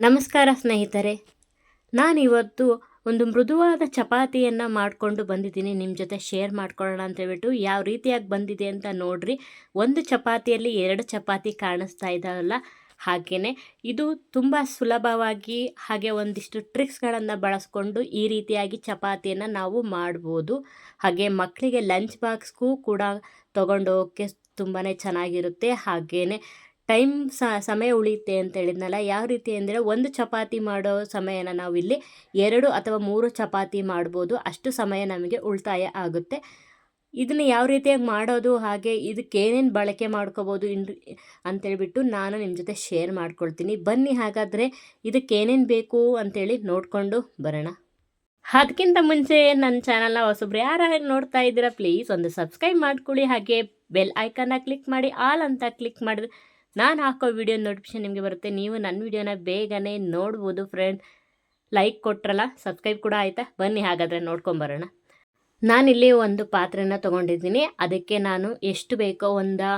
ನಮಸ್ಕಾರ ಸ್ನೇಹಿತರೆ, ನಾನಿವತ್ತು ಒಂದು ಮೃದುವಾದ ಚಪಾತಿಯನ್ನು ಮಾಡಿಕೊಂಡು ಬಂದಿದ್ದೀನಿ. ನಿಮ್ಮ ಜೊತೆ ಶೇರ್ ಮಾಡ್ಕೊಳ್ಳೋಣ ಅಂತ ಹೇಳ್ಬಿಟ್ಟು ಯಾವ ರೀತಿಯಾಗಿ ಬಂದಿದೆ ಅಂತ ನೋಡ್ರಿ. ಒಂದು ಚಪಾತಿಯಲ್ಲಿ ಎರಡು ಚಪಾತಿ ಕಾಣಿಸ್ತಾ ಇದ್ದಾವಲ್ಲ ಹಾಗೆಯೇ ಇದು ತುಂಬ ಸುಲಭವಾಗಿ ಹಾಗೆ ಒಂದಿಷ್ಟು ಟ್ರಿಕ್ಸ್ಗಳನ್ನು ಬಳಸ್ಕೊಂಡು ಈ ರೀತಿಯಾಗಿ ಚಪಾತಿಯನ್ನು ನಾವು ಮಾಡ್ಬೋದು. ಹಾಗೆ ಮಕ್ಕಳಿಗೆ ಲಂಚ್ ಬಾಕ್ಸ್ಗೂ ಕೂಡ ತೊಗೊಂಡೋಗೋಕ್ಕೆ ತುಂಬಾ ಚೆನ್ನಾಗಿರುತ್ತೆ. ಹಾಗೆಯೇ ಟೈಮ್ ಸಮಯ ಉಳಿಯುತ್ತೆ ಅಂತ ಹೇಳಿದ್ನಲ್ಲ, ಯಾವ ರೀತಿ ಅಂದರೆ ಒಂದು ಚಪಾತಿ ಮಾಡೋ ಸಮಯನ ನಾವಿಲ್ಲಿ ಎರಡು ಅಥವಾ ಮೂರು ಚಪಾತಿ ಮಾಡ್ಬೋದು, ಅಷ್ಟು ಸಮಯ ನಮಗೆ ಉಳಿತಾಯ ಆಗುತ್ತೆ. ಇದನ್ನು ಯಾವ ರೀತಿಯಾಗಿ ಮಾಡೋದು, ಹಾಗೆ ಇದಕ್ಕೆ ಏನೇನು ಬಳಕೆ ಮಾಡ್ಕೋಬೋದು ಇನ್ ಅಂತೇಳ್ಬಿಟ್ಟು ನಾನು ನಿಮ್ಮ ಜೊತೆ ಶೇರ್ ಮಾಡ್ಕೊಳ್ತೀನಿ. ಬನ್ನಿ ಹಾಗಾದರೆ ಇದಕ್ಕೇನೇನು ಬೇಕು ಅಂತೇಳಿ ನೋಡಿಕೊಂಡು ಬರೋಣ. ಅದಕ್ಕಿಂತ ಮುಂಚೆ ನನ್ನ ಚಾನಲ್ನ ಹೊಸಬ್ರು ಯಾರು ನೋಡ್ತಾ ಇದ್ದೀರಾ ಪ್ಲೀಸ್ ಒಂದು ಸಬ್ಸ್ಕ್ರೈಬ್ ಮಾಡ್ಕೊಳ್ಳಿ, ಹಾಗೆ ಬೆಲ್ ಐಕನ್ನ ಕ್ಲಿಕ್ ಮಾಡಿ ಆಲ್ ಅಂತ ಕ್ಲಿಕ್ ಮಾಡಿದ್ರೆ ನಾನು ಹಾಕೋ ವಿಡಿಯೋ ನೋಟಿಫಿಕೇಶನ್ ನಿಮಗೆ ಬರುತ್ತೆ. ನೀವು ನನ್ನ ವಿಡಿಯೋನ ಬೇಗನೆ ನೋಡ್ಬೋದು ಫ್ರೆಂಡ್ ಲೈಕ್ ಕೊಟ್ರಲ್ಲ ಸಬ್ಸ್ಕ್ರೈಬ್ ಕೂಡ ಆಯಿತಾ? ಬನ್ನಿ ಹಾಗಾದರೆ ನೋಡ್ಕೊಂಬರೋಣ ನಾನಿಲ್ಲಿ ಒಂದು ಪಾತ್ರೆನ ತೊಗೊಂಡಿದ್ದೀನಿ. ಅದಕ್ಕೆ ನಾನು ಎಷ್ಟು ಬೇಕೋ ಒಂದು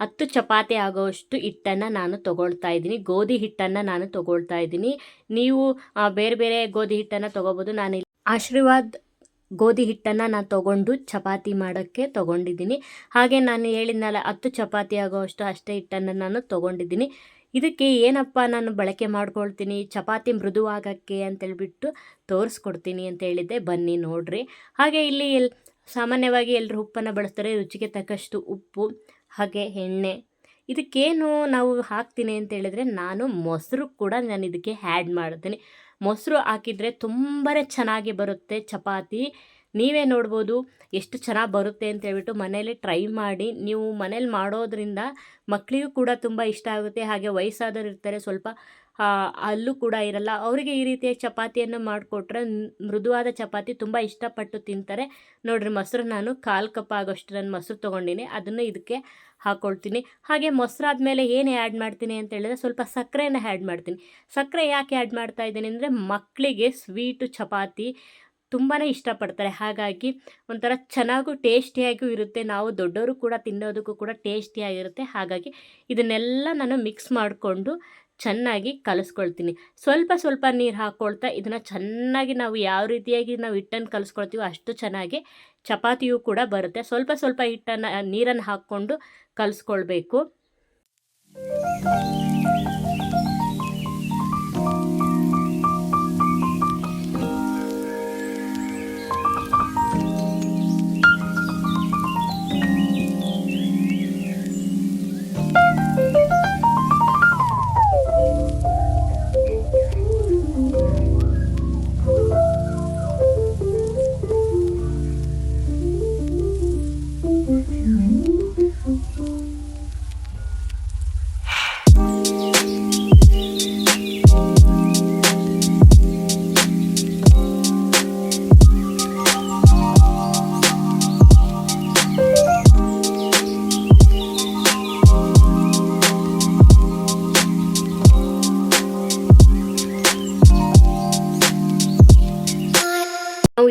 ಹತ್ತು ಚಪಾತಿ ಆಗೋಷ್ಟು ಹಿಟ್ಟನ್ನು ನಾನು ತೊಗೊಳ್ತಾ ಇದ್ದೀನಿ. ಗೋಧಿ ಹಿಟ್ಟನ್ನು ನಾನು ತೊಗೊಳ್ತಾ ಇದ್ದೀನಿ. ನೀವು ಬೇರೆ ಬೇರೆ ಗೋಧಿ ಹಿಟ್ಟನ್ನು ತೊಗೋಬೋದು. ನಾನು ಆಶೀರ್ವಾದ್ ಗೋಧಿ ಹಿಟ್ಟನ್ನು ನಾನು ತೊಗೊಂಡು ಚಪಾತಿ ಮಾಡೋಕ್ಕೆ ತೊಗೊಂಡಿದ್ದೀನಿ. ಹಾಗೆ ನಾನು ಹೇಳಿದ್ನಲ್ಲ, ಹತ್ತು ಚಪಾತಿ ಆಗೋಷ್ಟು ಅಷ್ಟೇ ಹಿಟ್ಟನ್ನು ನಾನು ತೊಗೊಂಡಿದ್ದೀನಿ. ಇದಕ್ಕೆ ಏನಪ್ಪ ನಾನು ಬಳಕೆ ಮಾಡ್ಕೊಳ್ತೀನಿ, ಚಪಾತಿ ಮೃದುವಾಗಕ್ಕೆ ಅಂತೇಳ್ಬಿಟ್ಟು ತೋರಿಸ್ಕೊಡ್ತೀನಿ ಅಂತ ಹೇಳಿದ್ದೆ. ಬನ್ನಿ ನೋಡ್ರಿ. ಹಾಗೆ ಇಲ್ಲಿ ಎಲ್, ಸಾಮಾನ್ಯವಾಗಿ ಎಲ್ಲರೂ ಉಪ್ಪನ್ನು ಬಳಸ್ತಾರೆ, ರುಚಿಗೆ ತಕ್ಕಷ್ಟು ಉಪ್ಪು, ಹಾಗೆ ಎಣ್ಣೆ. ಇದಕ್ಕೇನು ನಾವು ಹಾಕ್ತೀನಿ ಅಂತ ಹೇಳಿದ್ರೆ ನಾನು ಮೊಸರು ಕೂಡ ನಾನು ಇದಕ್ಕೆ ಆ್ಯಡ್ ಮಾಡ್ತೀನಿ. ಮೊಸರು ಹಾಕಿದರೆ ತುಂಬಾ ಚೆನ್ನಾಗಿ ಬರುತ್ತೆ ಚಪಾತಿ. ನೀವೇ ನೋಡ್ಬೋದು ಎಷ್ಟು ಚೆನ್ನಾಗಿ ಬರುತ್ತೆ ಅಂತ ಹೇಳ್ಬಿಟ್ಟು ಮನೇಲಿ ಟ್ರೈ ಮಾಡಿ, ನೀವು ಮನೇಲಿ ಮಾಡೋದ್ರಿಂದ ಮಕ್ಕಳಿಗೂ ಕೂಡ ತುಂಬ ಇಷ್ಟ ಆಗುತ್ತೆ. ಹಾಗೆ ವಯಸ್ಸಾದವರು ಇರ್ತಾರೆ, ಸ್ವಲ್ಪ ಅಲ್ಲೂ ಕೂಡ ಇರಲ್ಲ. ಅವರಿಗೆ ಈ ರೀತಿಯ ಚಪಾತಿಯನ್ನು ಮಾಡಿಕೊಟ್ರೆ ಮೃದುವಾದ ಚಪಾತಿ ತುಂಬ ಇಷ್ಟಪಟ್ಟು ತಿಂತಾರೆ. ನೋಡಿರಿ, ಮೊಸರು ನಾನು ಕಾಲು ಕಪ್ ಆಗೋಷ್ಟು ನಾನು ಮೊಸರು ತೊಗೊಂಡಿನಿ. ಅದನ್ನು ಇದಕ್ಕೆ ಹಾಕ್ಕೊಳ್ತೀನಿ ಹಾಗೆ ಮೊಸರಾದ್ಮೇಲೆ ಏನು ಆ್ಯಡ್ ಮಾಡ್ತೀನಿ ಅಂತ ಹೇಳಿದ್ರೆ ಸ್ವಲ್ಪ ಸಕ್ಕರೆನ ಆ್ಯಡ್ ಮಾಡ್ತೀನಿ. ಸಕ್ಕರೆ ಯಾಕೆ ಆ್ಯಡ್ ಮಾಡ್ತಾ ಇದ್ದೀನಿ ಅಂದರೆ ಮಕ್ಕಳಿಗೆ ಸ್ವೀಟು ಚಪಾತಿ ತುಂಬಾ ಇಷ್ಟಪಡ್ತಾರೆ. ಹಾಗಾಗಿ ಒಂಥರ ಚೆನ್ನಾಗೂ ಟೇಸ್ಟಿಯಾಗೂ ಇರುತ್ತೆ. ನಾವು ದೊಡ್ಡವರು ಕೂಡ ತಿನ್ನೋದಕ್ಕೂ ಕೂಡ ಟೇಸ್ಟಿಯಾಗಿರುತ್ತೆ. ಹಾಗಾಗಿ ಇದನ್ನೆಲ್ಲ ನಾನು ಮಿಕ್ಸ್ ಮಾಡಿಕೊಂಡು ಚೆನ್ನಾಗಿ ಕಲಿಸ್ಕೊಳ್ತೀನಿ. ಸ್ವಲ್ಪ ಸ್ವಲ್ಪ ನೀರು ಹಾಕ್ಕೊಳ್ತಾ ಇದನ್ನು ಚೆನ್ನಾಗಿ ನಾವು ಯಾವ ರೀತಿಯಾಗಿ ನಾವು ಹಿಟ್ಟನ್ನು ಕಲಿಸ್ಕೊಳ್ತೀವೋ ಅಷ್ಟು ಚೆನ್ನಾಗಿ ಚಪಾತಿಯೂ ಕೂಡ ಬರುತ್ತೆ. ಸ್ವಲ್ಪ ಸ್ವಲ್ಪ ಹಿಟ್ಟನ್ನು, ನೀರನ್ನು ಹಾಕ್ಕೊಂಡು ಕಲಿಸ್ಕೊಳ್ಬೇಕು.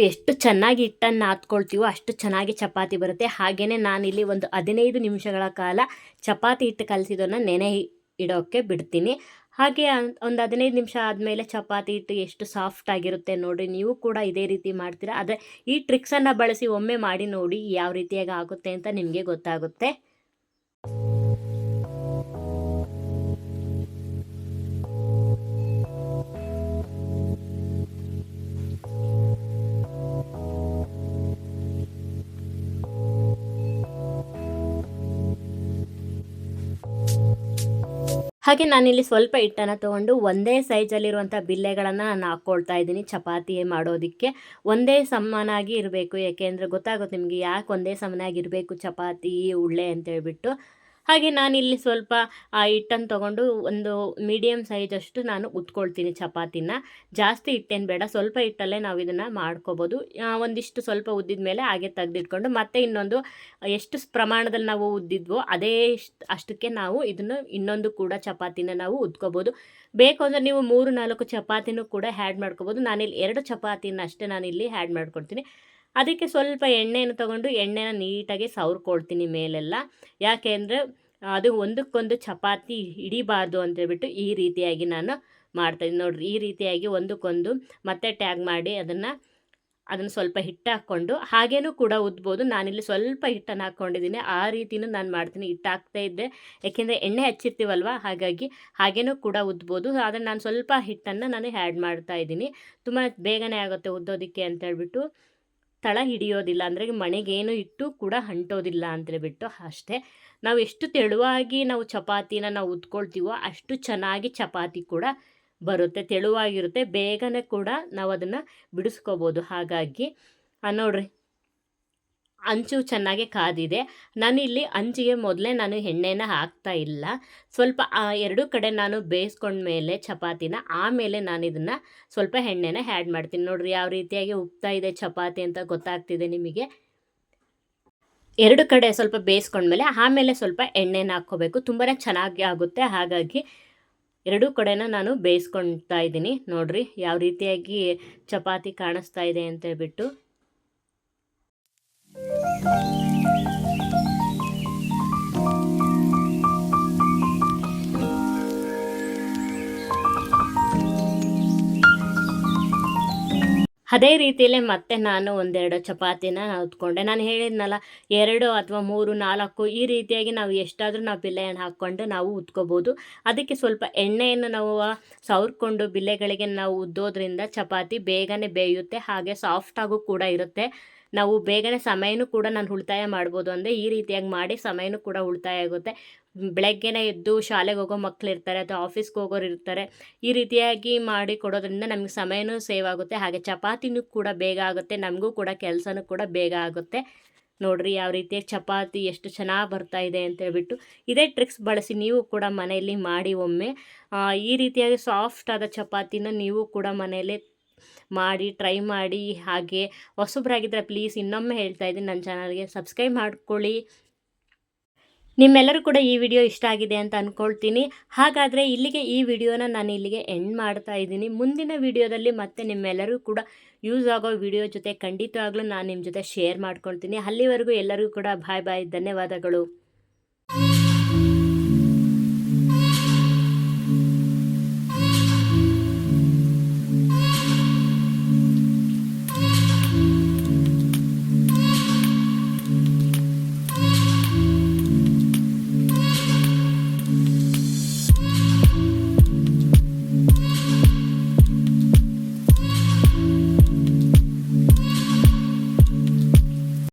ಎಷ್ಟು ಚೆನ್ನಾಗಿ ಹಿಟ್ಟನ್ನು ನಾದ್ಕೊಳ್ತೀವೋ ಅಷ್ಟು ಚೆನ್ನಾಗಿ ಚಪಾತಿ ಬರುತ್ತೆ. ಹಾಗೆಯೇ ನಾನಿಲ್ಲಿ ಒಂದು ಹದಿನೈದು ನಿಮಿಷಗಳ ಕಾಲ ಚಪಾತಿ ಹಿಟ್ಟು ಕಲಸಿದನ್ನು ನೆನೆ ಇಡೋಕ್ಕೆ ಬಿಡ್ತೀನಿ. ಹಾಗೆ ಒಂದು ಹದಿನೈದು ನಿಮಿಷ ಆದಮೇಲೆ ಚಪಾತಿ ಹಿಟ್ಟು ಎಷ್ಟು ಸಾಫ್ಟ್ ಆಗಿರುತ್ತೆ ನೋಡಿ, ನೀವು ಕೂಡ ಇದೇ ರೀತಿ ಮಾಡ್ತೀರಾ. ಆದರೆ ಈ ಟ್ರಿಕ್ಸನ್ನು ಬಳಸಿ ಒಮ್ಮೆ ಮಾಡಿ ನೋಡಿ ಯಾವ ರೀತಿಯಾಗಿ ಆಗುತ್ತೆ ಅಂತ ನಿಮಗೆ ಗೊತ್ತಾಗುತ್ತೆ. ಹಾಗೆ ನಾನಿಲ್ಲಿ ಸ್ವಲ್ಪ ಹಿಟ್ಟನ್ನು ತೊಗೊಂಡು ಒಂದೇ ಸೈಜಲ್ಲಿರುವಂಥ ಬಿಲ್ಲೆಗಳನ್ನು ನಾನು ಹಾಕ್ಕೊಳ್ತಾ ಇದ್ದೀನಿ ಚಪಾತಿ ಮಾಡೋದಕ್ಕೆ. ಒಂದೇ ಸಮನಾಗಿ ಇರಬೇಕು ಏಕೆಂದರೆ ಗೊತ್ತಾಗುತ್ತೆ ನಿಮಗೆ ಯಾಕೆ ಒಂದೇ ಸಮನಾಗಿ ಇರಬೇಕು ಚಪಾತಿ, ಉಳ್ಳೆ ಅಂತೇಳ್ಬಿಟ್ಟು. ಹಾಗೆ ನಾನಿಲ್ಲಿ ಸ್ವಲ್ಪ, ಆ, ಹಿಟ್ಟನ್ನು ತೊಗೊಂಡು ಒಂದು ಮೀಡಿಯಮ್ ಅಷ್ಟು ನಾನು ಉತ್ಕೊಳ್ತೀನಿ ಚಪಾತಿನ. ಜಾಸ್ತಿ ಹಿಟ್ಟೇನು ಬೇಡ, ಸ್ವಲ್ಪ ಹಿಟ್ಟಲ್ಲೇ ನಾವು ಇದನ್ನು ಮಾಡ್ಕೋಬೋದು ಒಂದಿಷ್ಟು ಸ್ವಲ್ಪ ಉದ್ದಿದ ಮೇಲೆ ಹಾಗೆ ತೆಗೆದಿಟ್ಕೊಂಡು ಮತ್ತೆ ಇನ್ನೊಂದು, ಎಷ್ಟು ಪ್ರಮಾಣದಲ್ಲಿ ನಾವು ಉದ್ದಿದ್ವೋ ಅದೇ ಅಷ್ಟಕ್ಕೆ ನಾವು ಇದನ್ನು ಇನ್ನೊಂದು ಕೂಡ ಚಪಾತಿನ ನಾವು ಉದ್ಕೋಬೋದು. ಬೇಕು ಅಂದರೆ ನೀವು ಮೂರು ನಾಲ್ಕು ಚಪಾತಿನೂ ಕೂಡ ಹ್ಯಾಡ್ ಮಾಡ್ಕೋಬೋದು. ನಾನಿಲ್ಲಿ ಎರಡು ಚಪಾತಿನ ಅಷ್ಟೇ ನಾನಿಲ್ಲಿ ಹ್ಯಾಡ್ ಮಾಡ್ಕೊಳ್ತೀನಿ ಅದಕ್ಕೆ ಸ್ವಲ್ಪ ಎಣ್ಣೆಯನ್ನು ತಗೊಂಡು ಎಣ್ಣೆನ ನೀಟಾಗಿ ಸವರ್ಕೊಳ್ತೀನಿ ಮೇಲೆಲ್ಲ. ಯಾಕೆ ಅಂದರೆ ಅದು ಒಂದಕ್ಕೊಂದು ಚಪಾತಿ ಹಿಡಿಬಾರ್ದು ಅಂತೇಳ್ಬಿಟ್ಟು ಈ ರೀತಿಯಾಗಿ ನಾನು ಮಾಡ್ತಾಯಿದ್ದೀನಿ ನೋಡಿರಿ, ಈ ರೀತಿಯಾಗಿ ಒಂದಕ್ಕೊಂದು ಮತ್ತೆ ಟ್ಯಾಗ್ ಮಾಡಿ ಅದನ್ನು ಅದನ್ನು ಸ್ವಲ್ಪ ಹಿಟ್ಟು ಹಾಕ್ಕೊಂಡು ಹಾಗೇನೂ ಕೂಡ ಉದ್ಬೋದು. ನಾನಿಲ್ಲಿ ಸ್ವಲ್ಪ ಹಿಟ್ಟನ್ನು ಹಾಕ್ಕೊಂಡಿದ್ದೀನಿ. ಆ ರೀತಿಯೂ ನಾನು ಮಾಡ್ತೀನಿ. ಹಿಟ್ಟು ಹಾಕ್ತಾ ಇದ್ದೆ. ಯಾಕೆಂದರೆ ಎಣ್ಣೆ ಹಚ್ಚಿರ್ತೀವಲ್ವ? ಹಾಗಾಗಿ ಹಾಗೇನೂ ಕೂಡ ಉದ್ಬೋದು. ಆದರೆ ನಾನು ಸ್ವಲ್ಪ ಹಿಟ್ಟನ್ನು ನಾನು ಆ್ಯಡ್ ಮಾಡ್ತಾ ಇದ್ದೀನಿ. ತುಂಬ ಬೇಗನೆ ಆಗುತ್ತೆ ಉದ್ದೋದಕ್ಕೆ ಅಂತೇಳ್ಬಿಟ್ಟು ತಳ ಹಿಡಿಯೋದಿಲ್ಲ. ಅಂದರೆ ಮಣೆಗೇನು ಇಟ್ಟು ಕೂಡ ಅಂಟೋದಿಲ್ಲ ಅಂತೇಳಿಬಿಟ್ಟು ಅಷ್ಟೇ. ನಾವು ಎಷ್ಟು ತೆಳುವಾಗಿ ನಾವು ಚಪಾತಿನ ನಾವು ಉತ್ಕೊಳ್ತೀವೋ ಅಷ್ಟು ಚೆನ್ನಾಗಿ ಚಪಾತಿ ಕೂಡ ಬರುತ್ತೆ, ತೆಳುವಾಗಿರುತ್ತೆ. ಬೇಗನೆ ಕೂಡ ನಾವು ಅದನ್ನು ಬಿಡಿಸ್ಕೋಬೋದು. ಹಾಗಾಗಿ ನೋಡ್ರಿ ಅಂಚು ಚೆನ್ನಾಗಿ ಕಾದಿದೆ. ನಾನಿಲ್ಲಿ ಅಂಚಿಗೆ ಮೊದಲೇ ನಾನು ಎಣ್ಣೆನ ಹಾಕ್ತಾ ಇಲ್ಲ. ಸ್ವಲ್ಪ ಎರಡೂ ಕಡೆ ನಾನು ಬೇಯಿಸ್ಕೊಂಡ್ಮೇಲೆ ಚಪಾತಿನ, ಆಮೇಲೆ ನಾನು ಇದನ್ನು ಸ್ವಲ್ಪ ಎಣ್ಣೆನ ಆ್ಯಡ್ ಮಾಡ್ತೀನಿ. ನೋಡ್ರಿ ಯಾವ ರೀತಿಯಾಗಿ ಉಪ್ತಾ ಇದೆ ಚಪಾತಿ ಅಂತ ಗೊತ್ತಾಗ್ತಿದೆ ನಿಮಗೆ. ಎರಡು ಕಡೆ ಸ್ವಲ್ಪ ಬೇಯಿಸ್ಕೊಂಡ್ಮೇಲೆ ಆಮೇಲೆ ಸ್ವಲ್ಪ ಎಣ್ಣೆನ ಹಾಕ್ಕೋಬೇಕು. ತುಂಬಾ ಚೆನ್ನಾಗಿ ಆಗುತ್ತೆ. ಹಾಗಾಗಿ ಎರಡೂ ಕಡೆನ ನಾನು ಬೇಯಿಸ್ಕೊಳ್ತಾ ಇದ್ದೀನಿ. ನೋಡ್ರಿ ಯಾವ ರೀತಿಯಾಗಿ ಚಪಾತಿ ಕಾಣಿಸ್ತಾ ಇದೆ ಅಂತ ಹೇಳ್ಬಿಟ್ಟು. ಅದೇ ರೀತಿಯಲ್ಲೇ ಮತ್ತೆ ನಾನು ಒಂದೆರಡು ಚಪಾತಿನ ಉತ್ಕೊಂಡೆ. ನಾನು ಹೇಳಿದ್ನಲ್ಲ, ಎರಡು ಅಥವಾ ಮೂರು, ನಾಲ್ಕು ಈ ರೀತಿಯಾಗಿ ನಾವು ಎಷ್ಟಾದರೂ ನಾವು ಬಿಲ್ಲೆಯನ್ನು ಹಾಕ್ಕೊಂಡು ನಾವು ಉತ್ಕೋಬೋದು. ಅದಕ್ಕೆ ಸ್ವಲ್ಪ ಎಣ್ಣೆಯನ್ನು ನಾವು ಸವರ್ಕೊಂಡು ಬಿಲ್ಲೆಗಳಿಗೆ ನಾವು ಉದ್ದೋದ್ರಿಂದ ಚಪಾತಿ ಬೇಗನೆ ಬೇಯುತ್ತೆ, ಹಾಗೆ ಸಾಫ್ಟಾಗೂ ಕೂಡ ಇರುತ್ತೆ. ನಾವು ಬೇಗನೆ ಸಮಯನೂ ಕೂಡ ನಾನು ಉಳಿತಾಯ ಮಾಡ್ಬೋದು ಅಂದರೆ ಈ ರೀತಿಯಾಗಿ ಮಾಡಿ ಸಮಯನೂ ಕೂಡ ಉಳಿತಾಯ ಆಗುತ್ತೆ. ಬೆಳಗ್ಗೆನೇ ಎದ್ದು ಶಾಲೆಗೆ ಹೋಗೋ ಮಕ್ಕಳು ಇರ್ತಾರೆ ಅಥವಾ ಆಫೀಸ್ಗೆ ಹೋಗೋರು ಇರ್ತಾರೆ, ಈ ರೀತಿಯಾಗಿ ಮಾಡಿ ಕೊಡೋದ್ರಿಂದ ನಮಗೆ ಸಮಯನೂ ಸೇವ್ ಆಗುತ್ತೆ. ಹಾಗೆ ಚಪಾತಿನೂ ಕೂಡ ಬೇಗ ಆಗುತ್ತೆ, ನಮಗೂ ಕೂಡ ಕೆಲಸನೂ ಕೂಡ ಬೇಗ ಆಗುತ್ತೆ. ನೋಡ್ರಿ ಯಾವ ರೀತಿಯ ಚಪಾತಿ ಎಷ್ಟು ಚೆನ್ನಾಗಿ ಬರ್ತಾ ಇದೆ ಅಂತ ಹೇಳ್ಬಿಟ್ಟು ಇದೇ ಟ್ರಿಕ್ಸ್ ಬಳಸಿ ನೀವು ಕೂಡ ಮನೆಯಲ್ಲಿ ಮಾಡಿ ಒಮ್ಮೆ ಈ ರೀತಿಯಾಗಿ ಸಾಫ್ಟ್ ಆದ ಚಪಾತಿನ ನೀವು ಕೂಡ ಮನೆಯಲ್ಲೇ ಮಾಡಿ ಟ್ರೈ ಮಾಡಿ, ಹಾಗೆ ಹೊಸಬ್ರಾಗಿದ್ದರೆ ಪ್ಲೀಸ್ ಇನ್ನೊಮ್ಮೆ ಹೇಳ್ತಾ ಇದ್ದೀನಿ. ನನ್ನ ಚಾನಲ್ಗೆ ಸಬ್ಸ್ಕ್ರೈಬ್ ಮಾಡ್ಕೊಳ್ಳಿ. ನಿಮ್ಮೆಲ್ಲರೂ ಕೂಡ ಈ ವಿಡಿಯೋ ಇಷ್ಟ ಆಗಿದೆ ಅಂತ ಅಂದ್ಕೊಳ್ತೀನಿ ಹಾಗಾದರೆ ಇಲ್ಲಿಗೆ ಈ ವಿಡಿಯೋನ ನಾನು ಇಲ್ಲಿಗೆ ಎಂಡ್ ಮಾಡ್ತಾ ಇದ್ದೀನಿ. ಮುಂದಿನ ವಿಡಿಯೋದಲ್ಲಿ ಮತ್ತೆ ನಿಮ್ಮೆಲ್ಲರೂ ಕೂಡ ಯೂಸ್ ಆಗೋ ವಿಡಿಯೋ ಜೊತೆ ಖಂಡಿತವಾಗ್ಲೂ ನಾನು ನಿಮ್ಮ ಜೊತೆ ಶೇರ್ ಮಾಡ್ಕೊಳ್ತೀನಿ. ಅಲ್ಲಿವರೆಗೂ ಎಲ್ಲರಿಗೂ ಕೂಡ ಬಾಯ್ ಬಾಯ್ ಧನ್ಯವಾದಗಳು.